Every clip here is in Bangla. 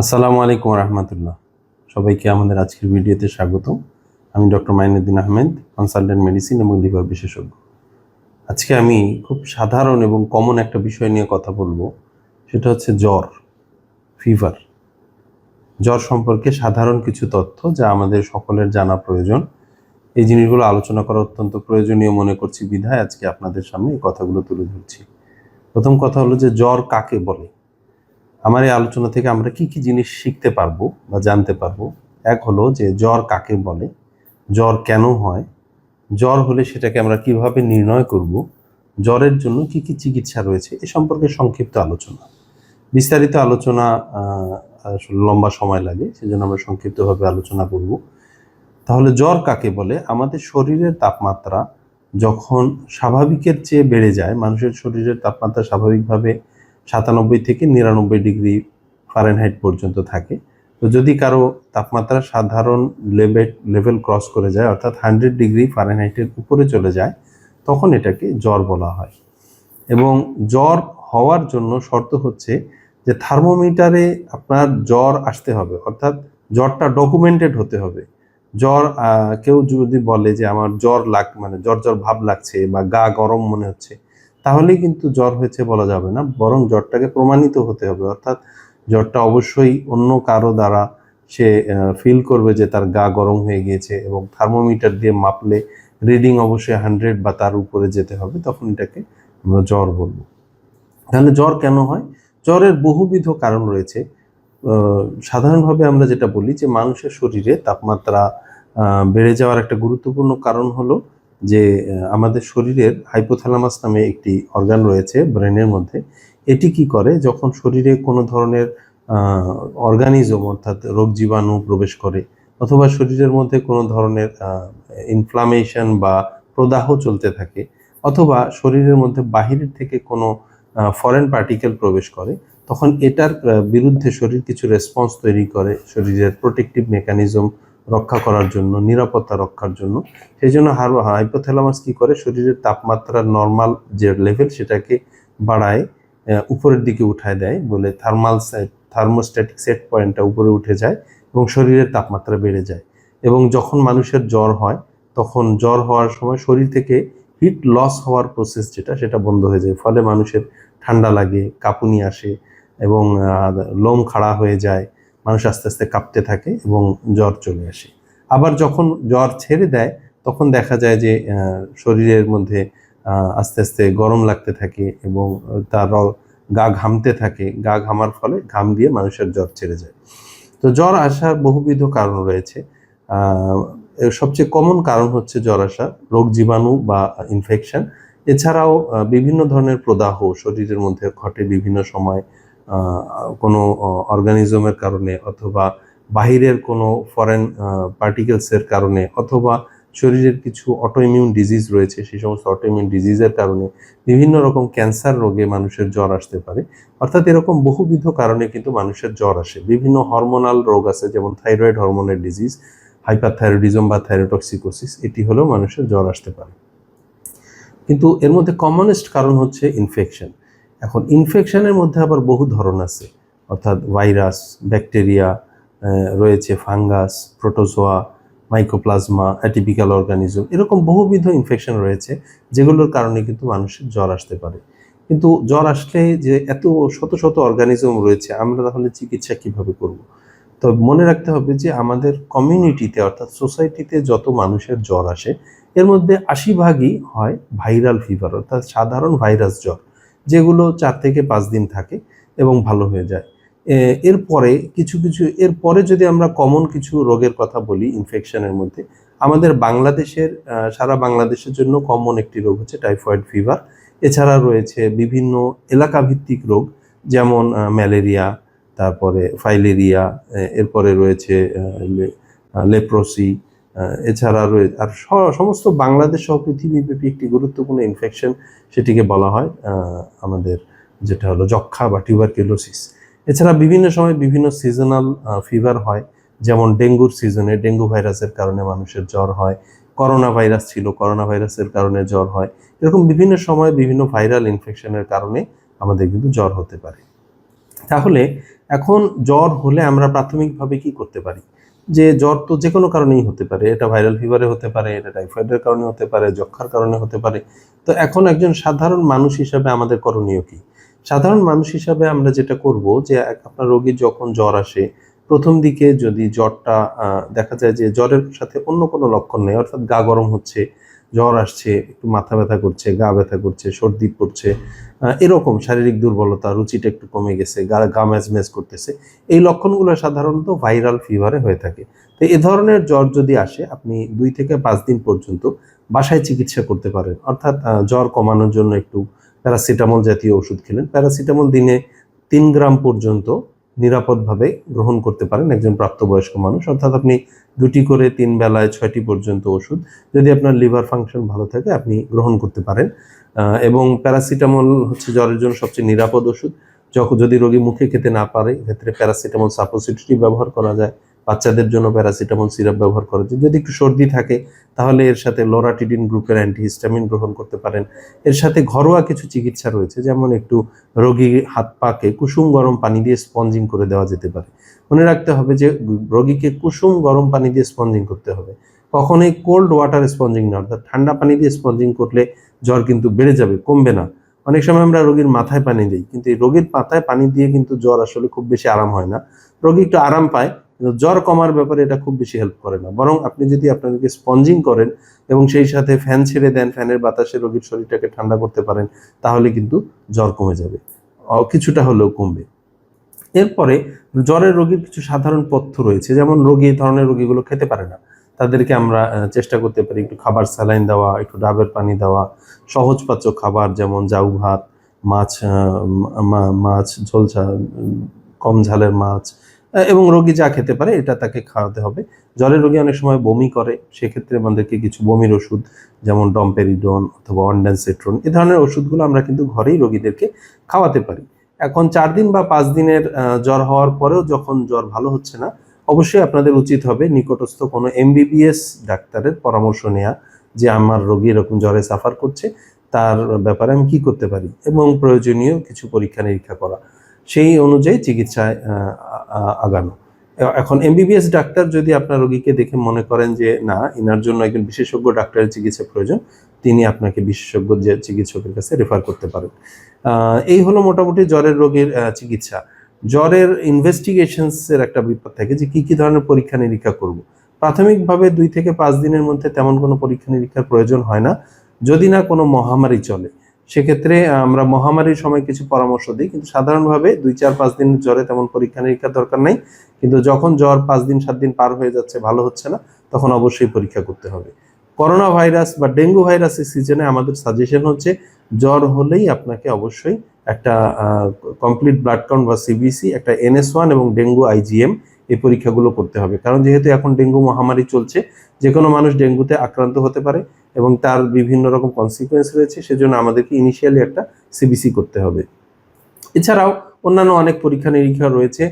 আসসালামু আলাইকুম রহমতুল্লাহ। সবাইকে আমাদের আজকের ভিডিওতে স্বাগত আমি doctor Mainuddin Ahmed, consultant medicine এবং লিভার বিশেষজ্ঞ। আজকে আমি খুব সাধারণ এবং কমন একটা বিষয় নিয়ে কথা বলব, সেটা হচ্ছে জ্বর ফিভার জ্বর সম্পর্কে সাধারণ কিছু তথ্য যা আমাদের সকলের জানা প্রয়োজন। এই জিনিসগুলো আলোচনা করা অত্যন্ত প্রয়োজনীয় মনে করছি বিধায় আজকে আপনাদের সামনে এই কথাগুলো তুলে ধরছি। প্রথম কথা হলো যে জ্বর কাকে বলে? আমার এই আলোচনা থেকে আমরা কি কি জিনিস শিখতে পারব বা জানতে পারব? এক হলো যে জ্বর কাকে বলে? জ্বর কেন হয়? জ্বর হলে সেটাকে আমরা কীভাবে নির্ণয় করব? জ্বরের জন্য কি কি চিকিৎসা রয়েছে? এ সম্পর্কে সংক্ষিপ্ত আলোচনা। বিস্তারিত আলোচনা আসলে লম্বা সময় লাগে, সেজন্য আমরা সংক্ষিপ্তভাবে আলোচনা করব। তাহলে জ্বর কাকে বলে? আমাদের শরীরের তাপমাত্রা যখন স্বাভাবিকের চেয়ে বেড়ে যায়, মানুষের শরীরের তাপমাত্রা স্বাভাবিকভাবে সাতানব্বই থেকে নিরানব্বই ডিগ্রি ফারেনহাইট পর্যন্ত থাকে। তো যদি কারও তাপমাত্রা সাধারণ লেভেল লেভেল ক্রস করে যায়, অর্থাৎ হান্ড্রেড ডিগ্রি ফারেনহাইটের উপরে চলে যায়, তখন এটাকে জ্বর বলা হয়। এবং জ্বর হওয়ার জন্য শর্ত হচ্ছে যে থার্মোমিটারে আপনার জ্বর আসতে হবে, অর্থাৎ জ্বরটা ডকুমেন্টেড হতে হবে। জ্বর কেউ যদি বলে যে আমার জ্বর লাগ মানে জ্বর জ্বর ভাব লাগছে বা গা গরম মনে হচ্ছে তাহলেই কিন্তু জ্বর হয়েছে বলা যাবে না, বরং জ্বরটাকে প্রমাণিত হতে হবে। অর্থাৎ জ্বরটা অবশ্যই অন্য কারও দ্বারা সে ফিল করবে যে তার গা গরম হয়ে গিয়েছে এবং থার্মোমিটার দিয়ে মাপলে রিডিং অবশ্যই হান্ড্রেড বা তার উপরে যেতে হবে, তখন এটাকে আমরা জ্বর বলব। তাহলে জ্বর কেন হয়? জ্বরের বহুবিধ কারণ রয়েছে। সাধারণভাবে আমরা যেটা বলি যে মানুষের শরীরে তাপমাত্রা বেড়ে যাওয়ার একটা গুরুত্বপূর্ণ কারণ হলো যে আমাদের শরীরের হাইপোথ্যালামাস নামে একটি অর্গান রয়েছে ব্রেনের মধ্যে, এটি কি করে? যখন শরীরে কোনো ধরনের অর্গানিজম অর্থাৎ রোগ জীবাণু প্রবেশ করে, অথবা শরীরের মধ্যে কোনো ধরনের ইনফ্লামেশন বা প্রদাহ চলতে থাকে, অথবা শরীরের মধ্যে বাহিরের থেকে কোনো ফরেন পার্টিকেল প্রবেশ করে, তখন এটার বিরুদ্ধে শরীর কিছু রেসপন্স তৈরি করে, শরীরের প্রোটেকটিভ মেকানিজম রক্ষা করার জন্য, নিরাপত্তা রক্ষার জন্য। সেই জন্য হাইপোথ্যালামাস কি করে? শরীরের তাপমাত্রার নর্মাল যে লেভেল সেটাকে বাড়ায় উপরের দিকে উঠায় দেয় বলে থার্মাল থার্মোস্ট্যাটিক সেট পয়েন্টটা উপরে উঠে যায় এবং শরীরের তাপমাত্রা বেড়ে যায়। এবং যখন মানুষের জ্বর হয়, তখন জ্বর হওয়ার সময় শরীর থেকে হিট লস হওয়ার প্রসেস যেটা, সেটা বন্ধ হয়ে যায়। ফলে মানুষের ঠান্ডা লাগে, কাঁপুনি আসে এবং লোম খাড়া হয়ে যায় মানুষ আস্তে আস্তে কাঁপতে থাকে এবং জ্বর চলে আসে। আবার যখন জ্বর ছেড়ে দেয়, তখন দেখা যায় যে শরীরের মধ্যে আস্তে আস্তে গরম লাগতে থাকে এবং তার গা ঘামতে থাকে। গা ঘামার ফলে ঘাম দিয়ে মানুষের জ্বর ছেড়ে যায়। তো জ্বর আসার বহুবিধ কারণ রয়েছে। সবচেয়ে কমন কারণ হচ্ছে জ্বর আসা, রোগ জীবাণু বা ইনফেকশন এছাড়াও বিভিন্ন ধরনের প্রদাহ শরীরের মধ্যে ঘটে বিভিন্ন সময়। কোনো অর্গানিজমের কারণে অথবা বাহিরের কোনো ফরেন পার্টিকেলসের কারণে অথবা শরীরের কিছু অটোইমিউন ডিজিজ রয়েছে, সেই সমস্ত অটোইমিউন ডিজিজের কারণে বিভিন্ন রকম ক্যান্সার রোগে মানুষের জ্বর আসতে পারে। অর্থাৎ এরকম বহুবিধ কারণে কিন্তু মানুষের জ্বর আসে। বিভিন্ন হরমোনাল রোগ আছে, যেমন থাইরয়েড হরমোনের ডিজিজ হাইপারথাইরয়েডিজম বা থাইরোটক্সিকোসিস এটি হলেও মানুষের জ্বর আসতে পারে। কিন্তু এর মধ্যে কমনেস্ট কারণ হচ্ছে ইনফেকশন এখন ইনফেকশনের মধ্যে আবার বহু ধরন আছে। অর্থাৎ ভাইরাস ব্যাকটেরিয়া রয়েছে fungus protozoa mycoplasma atypical organism এরকম বহুবিধ ইনফেকশন রয়েছে, যেগুলোর কারণে কিন্তু মানুষের জ্বর আসতে পারে। কিন্তু জ্বর আসলে যে এত শত শত অর্গানিজম রয়েছে, আমরা তাহলে চিকিৎসা কীভাবে করব? তো মনে রাখতে হবে যে আমাদের কমিউনিটিতে অর্থাৎ সোসাইটিতে যত মানুষের জ্বর আসে, এর মধ্যে আশি ভাগই হয় ভাইরাল ফিভার অর্থাৎ সাধারণ ভাইরাস জ্বর। যেগুলো চার থেকে পাঁচ দিন থাকে এবং ভালো হয়ে যায়। এরপরে কিছু কিছু, এরপরে যদি আমরা কমন কিছু রোগের কথা বলি ইনফেকশনের মধ্যে, আমাদের বাংলাদেশের সারা বাংলাদেশের জন্য কমন একটি রোগ হচ্ছে টাইফয়েড ফিভার এছাড়া রয়েছে বিভিন্ন এলাকাভিত্তিক রোগ, যেমন ম্যালেরিয়া, তারপরে ফাইলেরিয়া এরপরে রয়েছে লেপ্রোসি এছাড়া রয়েছে আর সমস্ত বাংলাদেশ সহ পৃথিবীব্যাপী একটি গুরুত্বপূর্ণ ইনফেকশন সেটিকে বলা হয় আমাদের যেটা হলো যক্ষা বা টিউবারকিউলোসিস এছাড়া বিভিন্ন সময় বিভিন্ন সিজনাল ফিভার হয়, যেমন ডেঙ্গুর সিজনে ডেঙ্গু ভাইরাসের কারণে মানুষের জ্বর হয় করোনা ভাইরাস ছিল করোনা ভাইরাসের কারণে জ্বর হয়, এরকম বিভিন্ন সময় বিভিন্ন ভাইরাল ইনফেকশনের কারণে আমাদের কিন্তু জ্বর হতে পারে। তাহলে এখন জ্বর হলে আমরা প্রাথমিকভাবে কি করতে পারি? যে জ্বর তো যে কোনো কারণেই হতে পারে। এটা ভাইরাল ফিভারে হতে পারে, এটা টাইফয়েডের কারণে হতে পারে যক্ষার কারণে হতে পারে। তো এখন একজন সাধারণ মানুষ হিসাবে আমাদের করণীয় কি? সাধারণ মানুষ হিসাবে আমরা যেটা করব যে আপনার রোগীর যখন জ্বর আসে, প্রথম দিকে যদি জ্বরটা দেখা যায় যে জ্বরের সাথে অন্য কোনো লক্ষণ নেই, অর্থাৎ গা গরম হচ্ছে জ্বর আসছে, একটু মাথা ব্যথা করছে, গা ব্যথা করছে, সর্দি পড়ছে এরকম শারীরিক দুর্বলতা, রুচিটা একটু কমে গেছে, গা গা ম্যাজ ম্যাজ করতেছে। এই লক্ষণগুলো সাধারণত ভাইরাল ফিভারে হয়ে থাকে। তো এ ধরনের জ্বর যদি আসে, আপনি দুই থেকে পাঁচ দিন পর্যন্ত বাসায় চিকিৎসা করতে পারেন। অর্থাৎ জ্বর কমানোর জন্য একটু প্যারাসিটামল জাতীয় ওষুধ খেলেন। প্যারাসিটামল দিনে তিন গ্রাম পর্যন্ত নিরাপদভাবে গ্রহণ করতে পারেন একজন প্রাপ্তবয়স্ক মানুষ। অর্থাৎ আপনি দুটি করে তিন বেলায় ছয়টি পর্যন্ত ওষুধ, যদি আপনার লিভার ফাংশন ভালো থাকে, আপনি গ্রহণ করতে পারেন। এবং প্যারাসিটামল হচ্ছে জ্বরের জন্য সবচেয়ে নিরাপদ ওষুধ। যখন যদি রোগী মুখে খেতে না পারে ক্ষেত্রে প্যারাসিটামল সাপোসিটরি ব্যবহার করা যায়। বাচ্চাদের জন্য প্যারাসিটামল সিরাপ ব্যবহার করা যায় যদি একটু সর্দি থাকে, তাহলে এর সাথে লোরাটিডিন গ্রুপের অ্যান্টিহিস্টামিন গ্রহণ করতে পারেন। এর সাথে ঘরোয়া কিছু চিকিৎসা রয়েছে, যেমন একটু রোগী হাত পাকে কুসুম গরম পানি দিয়ে স্পঞ্জিং করে দেওয়া যেতে পারে। মনে রাখতে হবে যে, রোগীকে কুসুম গরম পানি দিয়ে স্পঞ্জিং করতে হবে। কখনোই কোল্ড ওয়াটার স্পঞ্জিং না অর্থাৎ ঠান্ডা পানি দিয়ে স্পঞ্জিং করলে জ্বর কিন্তু বেড়ে যাবে, কমবে না। অনেক সময় আমরা রোগীর মাথায় পানি দিই, কিন্তু এই রোগীর মাথায় পানি দিয়ে কিন্তু জ্বর আসলে খুব বেশি আরাম হয় না। রোগী একটু আরাম পায় জ্বর কমার ব্যাপারে এটা খুব বেশি হেল্প করে না। বরং আপনি যদি আপনাদেরকে স্পঞ্জিং করেন এবং সেই সাথে ফ্যান ছেড়ে দেন ফ্যানের বাতাসে রোগীর শরীরটাকে ঠান্ডা করতে পারেন তাহলে কিন্তু জ্বর কমে যাবে। কিছুটা হলেও কমবে। এরপরে জ্বরের রোগীর কিছু সাধারণ পথ্য রয়েছে। যেমন রোগী এই ধরনের রোগীগুলো খেতে পারে না। তাদেরকে আমরা চেষ্টা করতে পারি একটু খাবার স্যালাইন দেওয়া একটু ডাবের পানি দেওয়া সহজপাচ্য খাবার যেমন জাউ ভাত মাছ মাছ ঝোল ঝা- উম, কম ঝালের মাছ এবং রোগী যা খেতে পারে, এটা তাকে খাওয়াতে হবে। জ্বরের রোগী অনেক সময় বমি করে, সেক্ষেত্রে আমাদেরকে কিছু বমির ওষুধ, যেমন ডম্পেরিডন অথবা অনড্যান্সেট্রন এ ধরনের ওষুধগুলো আমরা কিন্তু ঘরেই রোগীদেরকে খাওয়াতে পারি। এখন চার দিন বা পাঁচ দিনের জ্বর হওয়ার পরেও যখন জ্বর ভালো হচ্ছে না, অবশ্যই আপনাদের উচিত হবে নিকটস্থ কোনো এমবিবিএস ডাক্তারের পরামর্শ নেওয়া যে আমার রোগী এরকম জ্বরে সাফার করছে, তার ব্যাপারে আমি কি করতে পারি এবং প্রয়োজনীয় কিছু পরীক্ষা নিরীক্ষা করা। সেই অনুযায়ী চিকিৎসায় আগানো। এখন এমবিবিএস ডাক্তার যদি আপনার রোগীকে দেখে মনে করেন যে, না এনার জন্য একজন বিশেষজ্ঞ ডাক্তারের চিকিৎসা প্রয়োজন তিনি আপনাকে বিশেষজ্ঞ যে, চিকিৎসকের কাছে রেফার করতে পারেন। এই হলো মোটামুটি জ্বরের রোগীর চিকিৎসা। জ্বরের ইনভেস্টিগেশনসের একটা বিপদ থাকে যে, কি কি ধরনের পরীক্ষা নিরীক্ষা করব? প্রাথমিকভাবে দুই থেকে পাঁচ দিনের মধ্যে তেমন কোনো পরীক্ষা নিরীক্ষার প্রয়োজন হয় না। যদি না কোনো মহামারী চলে সেক্ষেত্রে আমরা মহামারীর সময় কিছু পরামর্শ দিই, কিন্তু সাধারণভাবে দুই, চার, পাঁচ দিন জ্বরে তেমন পরীক্ষা নিরীক্ষার দরকার নাই। কিন্তু যখন জ্বর পাঁচ দিন, সাত দিন পার হয়ে যাচ্ছে, ভালো হচ্ছে না, তখন অবশ্যই পরীক্ষা করতে হবে। করোনা ভাইরাস বা ডেঙ্গু ভাইরাসের সিজনে আমাদের সাজেশন হচ্ছে, জ্বর হলেই আপনাকে অবশ্যই একটা কমপ্লিট ব্লাড কাউন্ট বা সিবিসি একটা এনএস ওয়ান এবং ডেঙ্গু আইজিএম এই পরীক্ষাগুলো করতে হবে। কারণ যেহেতু এখন ডেঙ্গু মহামারী চলছে যে কোনো মানুষ ডেঙ্গুতে আক্রান্ত হতে পারে এবং তার বিভিন্ন রকম কনসিকুয়েন্স রয়েছে, সেজন্য আমাদেরকে ইনিশিয়ালি একটা সিবিসি করতে হবে। এছাড়াও অন্যান্য অনেক পরীক্ষা নিরীক্ষা রয়েছে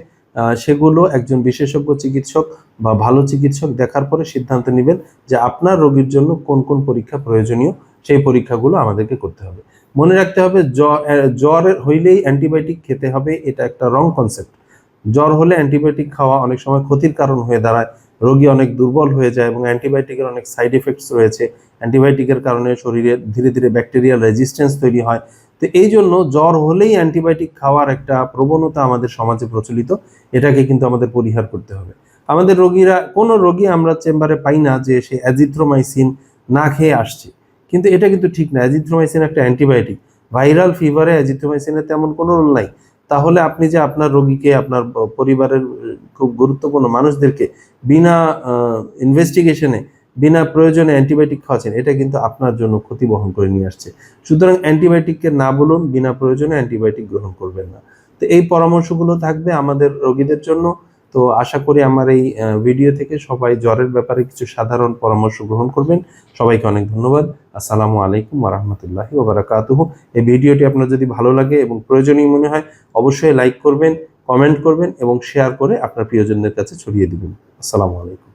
সেগুলো একজন বিশেষজ্ঞ চিকিৎসক বা ভালো চিকিৎসক দেখার পরে সিদ্ধান্ত নেবেন যে আপনার রোগীর জন্য কোন কোন পরীক্ষা প্রয়োজনীয়, সেই পরীক্ষাগুলো আমাদেরকে করতে হবে। মনে রাখতে হবে জ্বর হইলেই অ্যান্টিবায়োটিক খেতে হবে, এটা একটা রং কনসেপ্ট জ্বর হলে অ্যান্টিবায়োটিক খাওয়া অনেক সময় ক্ষতির কারণ হয়ে দাঁড়ায় রোগী অনেক দুর্বল হয়ে যায় এবং অ্যান্টিবায়োটিকের অনেক সাইড এফেক্টস রয়েছে। অ্যান্টিবায়োটিকের কারণে শরীরে ধীরে ধীরে ব্যাকটেরিয়াল রেজিস্ট্যান্স তৈরি হয়। তো এই জন্য জ্বর হলেই অ্যান্টিবায়োটিক খাওয়ার একটা প্রবণতা আমাদের সমাজে প্রচলিত, এটাকে কিন্তু আমাদের পরিহার করতে হবে। আমাদের রোগীরা, কোনো রোগী আমরা চেম্বারে পাই না যে সে অ্যাজিথ্রোমাইসিন না খেয়ে আসছে। কিন্তু এটা কিন্তু ঠিক না। অ্যাজিথ্রোমাইসিন একটা অ্যান্টিবায়োটিক। ভাইরাল ফিভারে অ্যাজিথ্রোমাইসিনের তেমন কোনো রোল নাই। তাহলে আপনি যে আপনার রোগীকে, আপনার পরিবারের খুব গুরুত্বপূর্ণ মানুষদেরকে বিনা ইনভেস্টিগেশনে বিনা প্রয়োজনে অ্যান্টিবায়োটিক খাওয়াচ্ছেন, এটা কিন্তু আপনার জন্য ক্ষতি বহন করে নিয়ে আসছে। সুতরাং অ্যান্টিবায়োটিককে না বলুন, বিনা প্রয়োজনে অ্যান্টিবায়োটিক গ্রহণ করবেন না। তো এই পরামর্শগুলো থাকবে আমাদের রোগীদের জন্য। তো আশা করি আমার এই ভিডিও থেকে সবাই জ্বরের ব্যাপারে কিছু সাধারণ পরামর্শ গ্রহণ করবেন। সবাইকে অনেক ধন্যবাদ। আসসালামু আলাইকুম ওরহমতুল্লাহি ওবরাকাতুহু এই ভিডিওটি আপনার যদি ভালো লাগে এবং প্রয়োজনীয় মনে হয়, অবশ্যই লাইক করবেন কমেন্ট করবেন এবং শেয়ার করে আপনার প্রিয়জনদের কাছে ছড়িয়ে দেবেন। আসসালামু আলাইকুম।